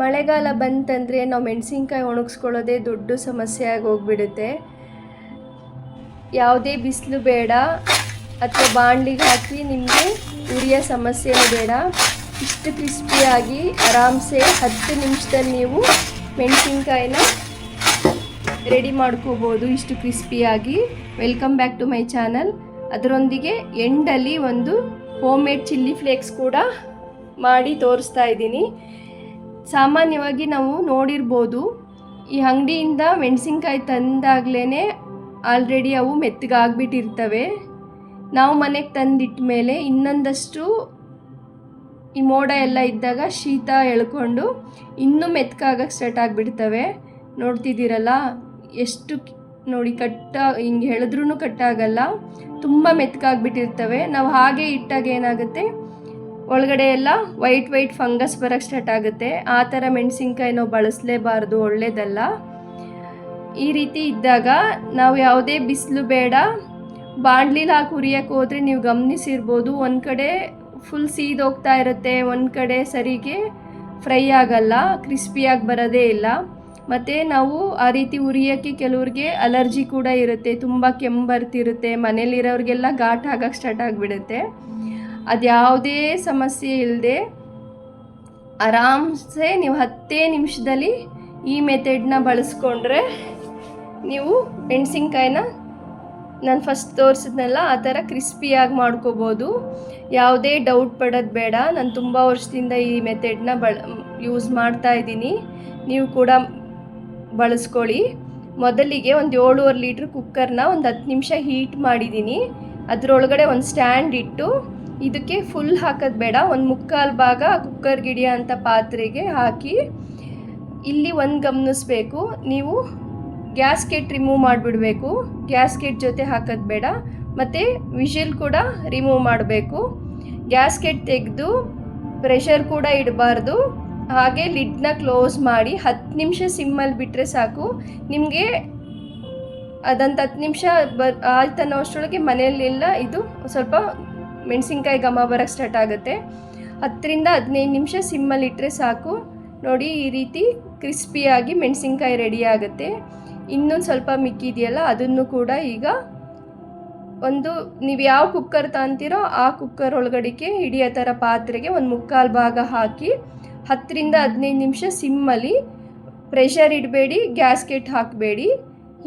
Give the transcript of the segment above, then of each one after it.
ಮಳೆಗಾಲ ಬಂತಂದರೆ ನಾವು ಮೆಣಸಿನ್ಕಾಯಿ ಒಣಗಿಸ್ಕೊಳ್ಳೋದೇ ದೊಡ್ಡ ಸಮಸ್ಯೆ ಆಗಿ ಹೋಗ್ಬಿಡುತ್ತೆ ಯಾವುದೇ ಬಿಸಿಲು ಬೇಡ ಅಥವಾ ಬಾಣಲಿಗೆ ಹಾಕಿ ನಿಮಗೆ ಉರಿಯ ಸಮಸ್ಯೆ ಬೇಡ. ಇಷ್ಟು ಕ್ರಿಸ್ಪಿಯಾಗಿ ಆರಾಮ್ಸೆ ಹತ್ತು ನಿಮಿಷದಲ್ಲಿ ನೀವು ಮೆಣಸಿನ್ಕಾಯಿನ ರೆಡಿ ಮಾಡ್ಕೋಬೋದು ಇಷ್ಟು ಕ್ರಿಸ್ಪಿಯಾಗಿ. Welcome back to my channel. ಅದರೊಂದಿಗೆ ಎಂಡಲ್ಲಿ ಒಂದು ಹೋಮ್ ಮೇಡ್ ಚಿಲ್ಲಿ ಫ್ಲೇಕ್ಸ್ ಕೂಡ ಮಾಡಿ ತೋರಿಸ್ತಾ ಇದ್ದೀನಿ. ಸಾಮಾನ್ಯವಾಗಿ ನಾವು ನೋಡಿರ್ಬೋದು, ಈ ಅಂಗಡಿಯಿಂದ ಮೆಣಸಿನ್ಕಾಯಿ ತಂದಾಗ್ಲೇ ಆಲ್ರೆಡಿ ಅವು ಮೆತ್ತಗಾಗ್ಬಿಟ್ಟಿರ್ತವೆ. ನಾವು ಮನೆಗೆ ತಂದಿಟ್ಟ ಮೇಲೆ ಇನ್ನೊಂದಷ್ಟು ಈ ಮೋಡ ಎಲ್ಲ ಇದ್ದಾಗ ಶೀತ ಎಳ್ಕೊಂಡು ಇನ್ನೂ ಮೆತ್ಕಾಗಕ್ಕೆ ಸ್ಟಾರ್ಟ್ ಆಗಿಬಿಡ್ತವೆ. ನೋಡ್ತಿದ್ದೀರಲ್ಲ, ಎಷ್ಟು ನೋಡಿ ಕಟ್ಟ, ಹಿಂಗೆ ಹೇಳಿದ್ರೂ ಕಟ್ಟಾಗಲ್ಲ, ತುಂಬ ಮೆತ್ಕಾಗ್ಬಿಟ್ಟಿರ್ತವೆ ನಾವು ಹಾಗೆ ಇಟ್ಟಾಗ ಏನಾಗುತ್ತೆ ಒಳಗಡೆ ಎಲ್ಲ ವೈಟ್ ವೈಟ್ ಫಂಗಸ್ ಬರೋಕ್ಕೆ ಸ್ಟಾರ್ಟ್ ಆಗುತ್ತೆ. ಆ ಥರ ಮೆಣಸಿನ್ಕಾಯಿ ನಾವು ಬಳಸಲೇಬಾರ್ದು, ಒಳ್ಳೇದಲ್ಲ. ಈ ರೀತಿ ಇದ್ದಾಗ ನಾವು ಯಾವುದೇ ಬಿಸಿಲು ಬೇಡ. ಬಾಣಲಿಲಿ ಹಾಕಿ ಹುರಿಯೋಕೆ ಹೋದರೆ ನೀವು ಗಮನಿಸಿರ್ಬೋದು, ಒಂದು ಕಡೆ ಫುಲ್ ಸೀದೋಗ್ತಾ ಇರುತ್ತೆ, ಒಂದು ಕಡೆ ಸರಿಗೆ ಫ್ರೈ ಆಗಲ್ಲ ಕ್ರಿಸ್ಪಿಯಾಗಿ ಬರೋದೇ ಇಲ್ಲ. ಮತ್ತು ನಾವು ಆ ರೀತಿ ಉರಿಯೋಕ್ಕೆ ಕೆಲವ್ರಿಗೆ ಅಲರ್ಜಿ ಕೂಡ ಇರುತ್ತೆ, ತುಂಬ ಕೆಮ್ಮು ಬರ್ತಿರುತ್ತೆ, ಮನೇಲಿರೋರಿಗೆಲ್ಲ ಘಾಟ್ ಆಗಕ್ಕೆ ಸ್ಟಾರ್ಟ್ ಆಗಿಬಿಡುತ್ತೆ. ಅದು ಯಾವುದೇ ಸಮಸ್ಯೆ ಇಲ್ಲದೆ ಆರಾಮ್ಸೆ ನೀವು ಹತ್ತೇ ನಿಮಿಷದಲ್ಲಿ ಈ ಮೆಥಡ್ನ ಬಳಸ್ಕೊಂಡ್ರೆ ನೀವು ಮೆಣಸಿನ್ಕಾಯಿನ ನಾನು ಫಸ್ಟ್ ತೋರಿಸಿದ್ನಲ್ಲ ಆ ಥರ ಕ್ರಿಸ್ಪಿಯಾಗಿ ಮಾಡ್ಕೋಬೋದು. ಯಾವುದೇ ಡೌಟ್ ಪಡೋದು ಬೇಡ. ನಾನು ತುಂಬ ವರ್ಷದಿಂದ ಈ ಮೆಥಡ್ನ ಬಳ ಯೂಸ್ ಮಾಡ್ತಾ ಇದ್ದೀನಿ. ನೀವು ಕೂಡ ಬಳಸ್ಕೊಳ್ಳಿ. ಮೊದಲಿಗೆ ಒಂದು ಏಳುವರೆ ಲೀಟ್ರ್ ಕುಕ್ಕರ್ನ ಒಂದು ಹತ್ತು ನಿಮಿಷ ಹೀಟ್ ಮಾಡಿದ್ದೀನಿ. ಅದರೊಳಗಡೆ ಒಂದು ಸ್ಟ್ಯಾಂಡ್ ಇಟ್ಟು ಇದಕ್ಕೆ ಫುಲ್ ಹಾಕೋದು ಬೇಡ. ಒಂದು ಮುಕ್ಕಾಲು ಭಾಗ ಕುಕ್ಕರ್ ಗಿಡಿಯ ಅಂತ ಪಾತ್ರೆಗೆ ಹಾಕಿ ಇಲ್ಲಿ ಒಂದು ಗಮನಿಸ್ಬೇಕು. ನೀವು ಗ್ಯಾಸ್ಕೆಟ್ ರಿಮೂವ್ ಮಾಡಿಬಿಡಬೇಕು. ಗ್ಯಾಸ್ಕೆಟ್ ಜೊತೆ ಹಾಕೋದು ಬೇಡ. ಮತ್ತು ವಿಷಲ್ ಕೂಡ ರಿಮೂವ್ ಮಾಡಬೇಕು. ಗ್ಯಾಸ್ಕೆಟ್ ತೆಗೆದು ಪ್ರೆಷರ್ ಕೂಡ ಇಡಬಾರ್ದು. ಹಾಗೆ ಲಿಡ್ನ ಕ್ಲೋಸ್ ಮಾಡಿ ಹತ್ತು ನಿಮಿಷ ಸಿಮ್ಮಲ್ಲಿ ಬಿಟ್ಟರೆ ಸಾಕು. ನಿಮಗೆ ಅದೊಂದು ಹತ್ತು ನಿಮಿಷ ಬ ಆಯ್ತನ್ನೋ ಅಷ್ಟರೊಳಗೆ ಮನೆಯಲ್ಲೆಲ್ಲ ಇದು ಸ್ವಲ್ಪ ಮೆಣಸಿನ್ಕಾಯಿ ಘಮ ಬರೋಕ್ಕೆ ಸ್ಟಾರ್ಟ್ ಆಗುತ್ತೆ. ಹತ್ತರಿಂದ ಹದಿನೈದು ನಿಮಿಷ ಸಿಮ್ಮಲ್ಲಿ ಇಟ್ಟರೆ ಸಾಕು. ನೋಡಿ ಈ ರೀತಿ ಕ್ರಿಸ್ಪಿಯಾಗಿ ಮೆಣಸಿನ್ಕಾಯಿ ರೆಡಿ ಆಗುತ್ತೆ. ಇನ್ನೊಂದು ಸ್ವಲ್ಪ ಮಿಕ್ಕಿದೆಯಲ್ಲ, ಅದನ್ನು ಕೂಡ ಈಗ ಒಂದು ನೀವು ಯಾವ ಕುಕ್ಕರ್ ತಗೊಂತೀರೋ ಆ ಕುಕ್ಕರ್ ಒಳಗಡೆಗೆ ಹಿಡಿಯೋ ಥರ ಪಾತ್ರೆಗೆ ಒಂದು ಮುಕ್ಕಾಲು ಭಾಗ ಹಾಕಿ ಹತ್ತರಿಂದ ಹದಿನೈದು ನಿಮಿಷ ಸಿಮ್ಮಲ್ಲಿ ಪ್ರೆಷರ್ ಇಡಬೇಡಿ ಗ್ಯಾಸ್ಕೆಟ್ ಹಾಕಬೇಡಿ.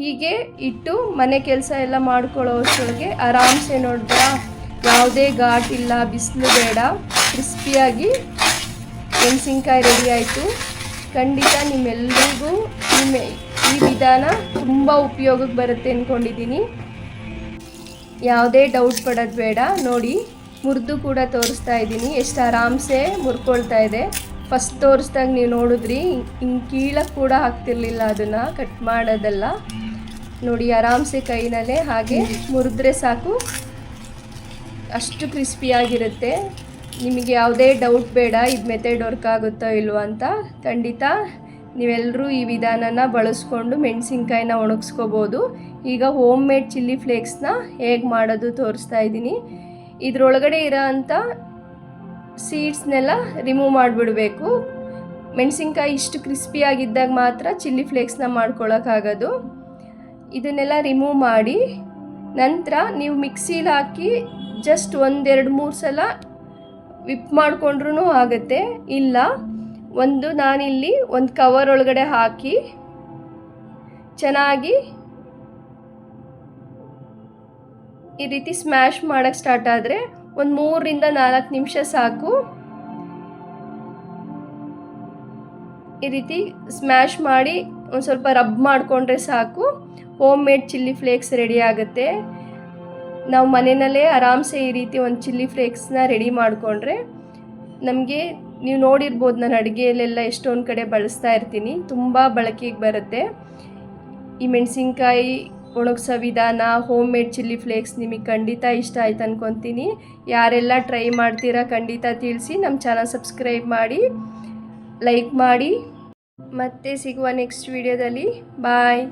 ಹೀಗೆ ಇಟ್ಟು ಮನೆ ಕೆಲಸ ಎಲ್ಲ ಮಾಡ್ಕೊಳ್ಳೋ ಅಷ್ಟೊಳಗೆ ಆರಾಮ್ಸೆ ನೋಡಿದ್ರ ಯಾವುದೇ ಘಾಟ್ ಇಲ್ಲ, ಬಿಸಿಲು ಬೇಡ, ಕ್ರಿಸ್ಪಿಯಾಗಿ ಮೆಣಸಿನ್ಕಾಯಿ ರೆಡಿ ಆಯಿತು. ಖಂಡಿತ ನಿಮ್ಮೆಲ್ಲರಿಗೂ ಈ ಮೆ- ಈ ವಿಧಾನ ತುಂಬ ಉಪಯೋಗಕ್ಕೆ ಬರುತ್ತೆ ಅಂದ್ಕೊಂಡಿದ್ದೀನಿ ಯಾವುದೇ ಡೌಟ್ ಪಡೋದು ಬೇಡ. ನೋಡಿ, ಮುರಿದು ಕೂಡ ತೋರಿಸ್ತಾ ಇದ್ದೀನಿ. ಎಷ್ಟು ಆರಾಮ್ಸೆ ಮುರ್ಕೊಳ್ತಾ ಇದೆ. ಫಸ್ಟ್ ತೋರಿಸ್ದಾಗ ನೀವು ನೋಡಿದ್ರಿ ಹಿಂಗೆ ಕೀಳಕ್ಕೆ ಕೂಡ ಹಾಕ್ತಿರ್ಲಿಲ್ಲ ಅದನ್ನು ಕಟ್ ಮಾಡೋದೆಲ್ಲ. ನೋಡಿ, ಆರಾಮ್ಸೆ ಕೈನಲ್ಲೇ ಹಾಗೆ ಮುರಿದ್ರೆ ಸಾಕು. ಅಷ್ಟು ಕ್ರಿಸ್ಪಿಯಾಗಿರುತ್ತೆ ನಿಮಗೆ ಯಾವುದೇ ಡೌಟ್ ಬೇಡ, ಇದು ಮೆಥಡ್ ವರ್ಕ್ ಆಗುತ್ತೋ ಇಲ್ವೋ ಅಂತ. ಖಂಡಿತ ನೀವೆಲ್ಲರೂ ಈ ವಿಧಾನನ ಬಳಸ್ಕೊಂಡು ಮೆಣಸಿನ್ಕಾಯಿನ ಒಣಗಿಸ್ಕೋಬೋದು. ಈಗ ಹೋಮ್ ಮೇಡ್ ಚಿಲ್ಲಿ ಫ್ಲೇಕ್ಸ್ನ ಹೇಗೆ ಮಾಡೋದು ತೋರಿಸ್ತಾ ಇದ್ದೀನಿ. ಇದರೊಳಗಡೆ ಇರೋ ಅಂಥ ಸೀಡ್ಸ್ನೆಲ್ಲ ರಿಮೂವ್ ಮಾಡಿಬಿಡಬೇಕು. ಮೆಣಸಿನ್ಕಾಯಿ ಇಷ್ಟು ಕ್ರಿಸ್ಪಿಯಾಗಿದ್ದಾಗ ಮಾತ್ರ ಚಿಲ್ಲಿ ಫ್ಲೇಕ್ಸ್ನ ಮಾಡ್ಕೊಳ್ಳೋಕ್ಕಾಗೋದು ಇದನ್ನೆಲ್ಲ ರಿಮೂವ್ ಮಾಡಿ ನಂತರ ನೀವು ಮಿಕ್ಸಿಲಿ ಹಾಕಿ ಜಸ್ಟ್ ಒಂದೆರಡು ಮೂರು ಸಲ ವಿಪ್ ಮಾಡಿಕೊಂಡ್ರೂ ಆಗುತ್ತೆ. ಇಲ್ಲ, ಒಂದು ನಾನಿಲ್ಲಿ ಒಂದು ಕವರ್ ಒಳಗಡೆ ಹಾಕಿ ಚೆನ್ನಾಗಿ ಈ ರೀತಿ ಸ್ಮ್ಯಾಶ್ ಮಾಡೋಕ್ಕೆ ಸ್ಟಾರ್ಟ್ ಆದರೆ ಒಂದು ಮೂರರಿಂದ ನಾಲ್ಕು ನಿಮಿಷ ಸಾಕು. ಈ ರೀತಿ ಸ್ಮ್ಯಾಶ್ ಮಾಡಿ ಒಂದು ಸ್ವಲ್ಪ ರಬ್ ಮಾಡಿಕೊಂಡ್ರೆ ಸಾಕು. Home made chilli flakes ready ಆಗುತ್ತೆ. ನಾವು ಮನೆಯಲ್ಲೇ ಆರಾಮ್ಸೆ ಈ ರೀತಿ ಒಂದು ಚಿಲ್ಲಿ ಫ್ಲೇಕ್ಸ್ನ ರೆಡಿ ಮಾಡಿಕೊಂಡ್ರೆ ನಮಗೆ ನೀವು ನೋಡಿರ್ಬೋದು ನಾನು ಅಡುಗೆಯಲ್ಲೆಲ್ಲ ಎಷ್ಟೊಂದು ಕಡೆ ಬಳಸ್ತಾ ಇರ್ತೀನಿ. ತುಂಬ ಬಳಕೆಗೆ ಬರುತ್ತೆ. ಈ ಮೆಣಸಿನ್ಕಾಯಿ ಒಣಗಿಸೋ ವಿಧಾನ ಹೋಮ್ ಮೇಡ್ ಚಿಲ್ಲಿ ಫ್ಲೇಕ್ಸ್ ನಿಮಗೆ ಖಂಡಿತ ಇಷ್ಟ ಆಯ್ತು ಅನ್ಕೊತೀನಿ. ಯಾರೆಲ್ಲ ಟ್ರೈ ಮಾಡ್ತೀರಾ ಖಂಡಿತ ತಿಳಿಸಿ ನಮ್ಮ ಚಾನಲ್ ಸಬ್ಸ್ಕ್ರೈಬ್ ಮಾಡಿ ಲೈಕ್ ಮಾಡಿ. ಮತ್ತೆ ಸಿಗುವ ನೆಕ್ಸ್ಟ್ ವೀಡಿಯೋದಲ್ಲಿ ಬಾಯ್